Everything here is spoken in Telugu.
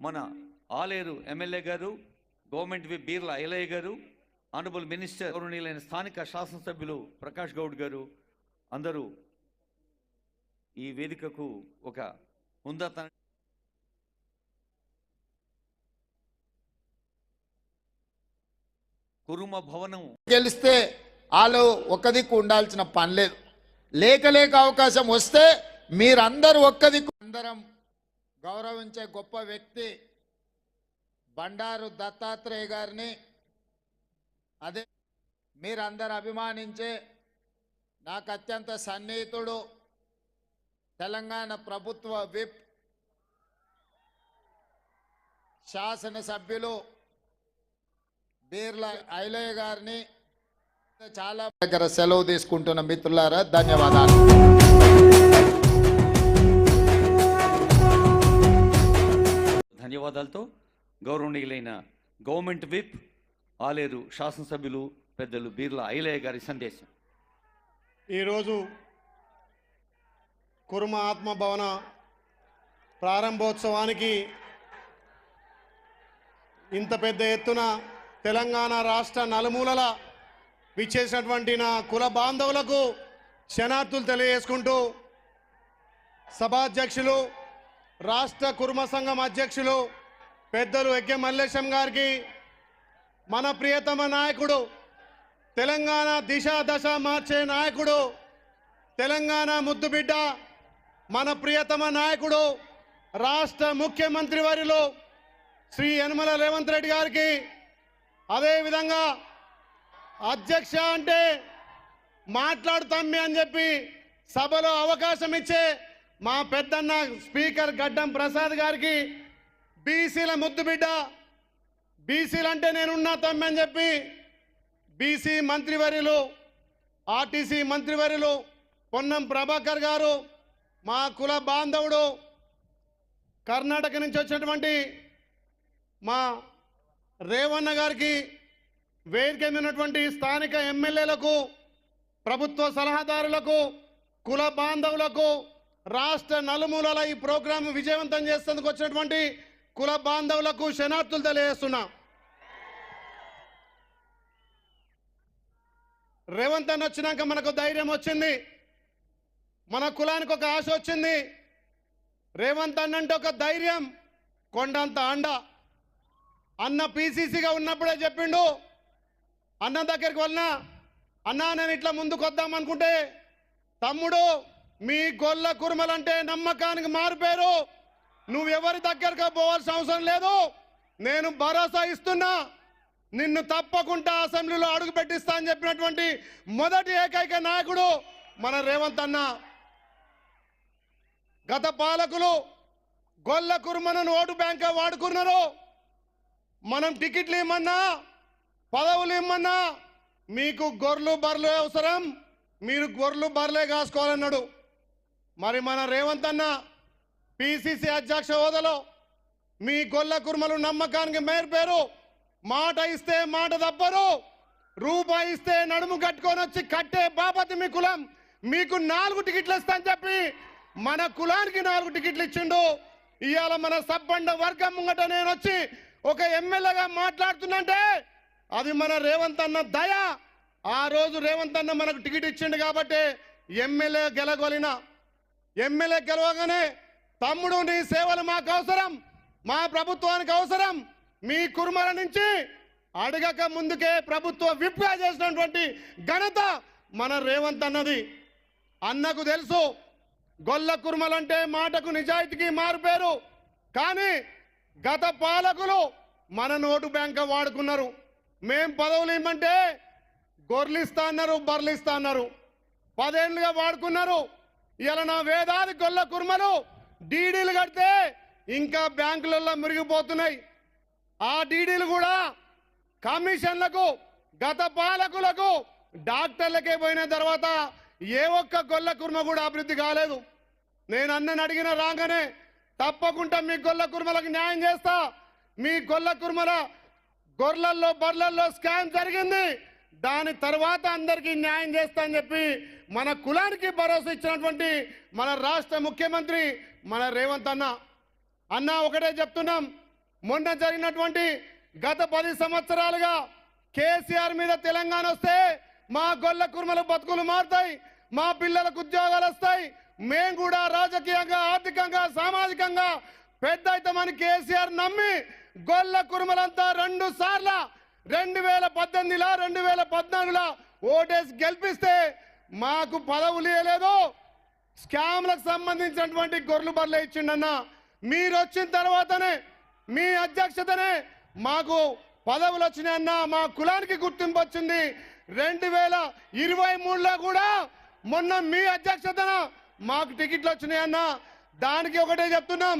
మన ఆలేరు ఎమ్మెల్యే గారు గవర్నమెంట్ వి బీర్ల ఐలయ్య గారు ఆనరబుల్ మినిస్టర్ గౌరవనీయులైన స్థానిక శాసనసభ్యులు ప్రకాష్ గౌడ్ గారు అందరూ ఈ వేదికకు ఒక ఉందత కురుమ భవనం గెలిస్తే వాళ్ళు ఒక్క దిక్కు ఉండాల్సిన పని లేదు. లేక లేక అవకాశం వస్తే మీరందరూ ఒక్క దిక్కు అందరం గౌరవించే గొప్ప వ్యక్తి బండారు దత్తాత్రేయ గారిని. అదే మీరందరు అభిమానించే నాకు అత్యంత సన్నిహితుడు తెలంగాణ ప్రభుత్వ విప్ శాసనసభ్యులు బీర్ల ఐలయ్య గారిని చాలా దగ్గర సెలవు తీసుకుంటున్న మిత్రులారా ధన్యవాదాలు. ధన్యవాదాలతో గౌరవనీయులైన గవర్నమెంట్ విప్ ఆలేరు శాసనసభ్యులు పెద్దలు బీర్ల ఐలయ్య గారి సందేశం. ఈరోజు కురుమ ఆత్మభవన ప్రారంభోత్సవానికి ఇంత పెద్ద ఎత్తున తెలంగాణ రాష్ట్ర నలుమూలల విచ్చేసినటువంటి నా కుల బాంధవులకు క్షణార్థులు తెలియజేసుకుంటూ సభాధ్యక్షులు రాష్ట్ర కుర్మ సంఘం అధ్యక్షులు పెద్దలు ఎక్కె మల్లేశం గారికి మన ప్రియతమ నాయకుడు తెలంగాణ దిశ దశ మార్చే నాయకుడు తెలంగాణ ముద్దుబిడ్డ మన ప్రియతమ నాయకుడు రాష్ట్ర ముఖ్యమంత్రి వారిలో శ్రీ యనమల రేవంత్ రెడ్డి గారికి అదేవిధంగా అధ్యక్ష అంటే మాట్లాడుతామ్మి అని చెప్పి సభలో అవకాశం ఇచ్చే మా పెద్దన్న స్పీకర్ గడ్డం ప్రసాద్ గారికి బీసీల ముద్దుబిడ్డ బీసీలు అంటే నేనున్నా తమ్మని అని చెప్పి బీసీ మంత్రివర్యులు ఆర్టీసీ మంత్రివర్యులు పొన్నం ప్రభాకర్ గారు మా కుల బాంధవుడు కర్ణాటక నుంచి వచ్చినటువంటి మా రేవన్న గారికి వేదిక ఉన్నటువంటి స్థానిక ఎమ్మెల్యేలకు ప్రభుత్వ సలహాదారులకు కుల బాంధవులకు రాష్ట్ర నలుమూలల ఈ ప్రోగ్రాం విజయవంతం చేసేందుకు వచ్చినటువంటి కుల బాంధవులకు శనార్థులు తెలియజేస్తున్నా. రేవంత్ అని వచ్చినాక మనకు ధైర్యం వచ్చింది. మన కులానికి ఒక ఆశ వచ్చింది. రేవంత్ అన్నంటే ఒక ధైర్యం. కొండంత అండ. అన్న పీసీసీగా ఉన్నప్పుడే చెప్పిండు. అన్న దగ్గరికి వెళ్ళినా అన్నా నేను ఇట్లా ముందుకు వద్దాం అనుకుంటే తమ్ముడు మీ గొల్ల కుర్మలంటే నమ్మకానికి మారిపోయారు నువ్వెవరి దగ్గరకు పోవాల్సిన అవసరం లేదు. నేను భరోసా ఇస్తున్నా. నిన్ను తప్పకుండా అసెంబ్లీలో అడుగు పెట్టిస్తా అని చెప్పినటువంటి మొదటి ఏకైక నాయకుడు మన రేవంత్ అన్న. గత పాలకులు గొల్ల కుర్మను ఓటు బ్యాంక్ వాడుకున్నారు. మనం టికెట్లు ఇమ్మన్నా పదవులు ఇమ్మన్నా మీకు గొర్రెలు బర్రెలు అవసరం. మీరు గొర్రెలు బర్రెలే కాసుకోవాలన్నాడు. మరి మన రేవంత్ అన్న పిసిసి అధ్యక్ష హోదాలో మీ గొల్ల కుర్మలు నమ్మకానికి మేర్పేరు. మాట ఇస్తే మాట తప్పరు. రూపాయి ఇస్తే నడుము కట్టుకొని వచ్చి కట్టే బాపతి మీ కులం. మీకు నాలుగు టికెట్లు ఇస్తా అని చెప్పి మన కులానికి నాలుగు టికెట్లు ఇచ్చిండు. ఇవాళ మన సబ్బండ వర్గం ముంగట నేను వచ్చి ఒక ఎమ్మెల్యేగా మాట్లాడుతున్నంటే అది మన రేవంత్ అన్న దయ. ఆ రోజు రేవంత్ అన్న మనకు టికెట్ ఇచ్చిండు కాబట్టి ఎమ్మెల్యే గెలగొలిన ఎమ్మెల్యే గెలవగానే తమ్ముడు నీ సేవలు మాకు అవసరం మా ప్రభుత్వానికి అవసరం. మీ కుర్మల నుంచి అడగక ముందుకే ప్రభుత్వ విప్గా చేసినటువంటి ఘనత మన రేవంత్ అన్నది. అన్నకు తెలుసు గొల్ల కుర్మలంటే మాటకు నిజాయితీకి మారిపోయారు కానీ గత పాలకులు మన నోటు బ్యాంక్ వాడుకున్నారు. మేం పదవులు ఇమ్మంటే గొర్లిస్తా అన్నారు బర్లిస్తా అన్నారు. పదేళ్ళుగా వాడుకున్నారు. ఇలా నా వేదాది గొల్ల కుర్మలు డీడీలు కడితే ఇంకా బ్యాంకులలో మురిగిపోతున్నాయి. ఆ డీడీలు కూడా కమిషన్లకు గత పాలకులకు డాక్టర్లకే పోయిన తర్వాత ఏ ఒక్క గొల్ల కుర్మ కూడా అభివృద్ధి కాలేదు. నేను అన్నని అడిగిన రాగానే తప్పకుండా మీ గొల్ల కుర్మలకు న్యాయం చేస్తా. మీ గొల్ల కుర్మల గొర్రెల్లో బర్రెల్లో స్కామ్ జరిగింది. దాని తర్వాత అందరికీ న్యాయం చేస్తా అని చెప్పి మన కులానికి భరోసా ఇచ్చినటువంటి మన రాష్ట్ర ముఖ్యమంత్రి మన రేవంత్ అన్న. అన్న ఒకటే చెప్తున్నాం మొన్న జరిగినటువంటి గత పది సంవత్సరాలుగా కేసీఆర్ మీద తెలంగాణ వస్తే మా గొల్ల కుర్మల బతుకులు మారుతాయి మా పిల్లలకు ఉద్యోగాలు వస్తాయి మేము కూడా రాజకీయంగా ఆర్థికంగా సామాజికంగా పెద్ద అవుతామని కేసీఆర్ నమ్మి గొల్ల కుర్మలంతా రెండు సార్ల రెండు వేల పద్దెనిమిదిలో రెండు వేల పద్నాలుగులో ఓటేసి గెలిపిస్తే మాకు పదవులు ఇవ్వలేదు స్కామ్లకు సంబంధించినటువంటి గొర్రెలు బర్రెలు ఇచ్చిండన్న. మీరు వచ్చిన తర్వాతనే మీ అధ్యక్షతనే మాకు పదవులు వచ్చినాయన్న. మా కులానికి గుర్తింపు వచ్చింది. రెండు వేల ఇరవై మూడులో కూడా మొన్న మీ అధ్యక్షతన మాకు టికెట్లు వచ్చినాయన్న. దానికి ఒకటే చెప్తున్నాం.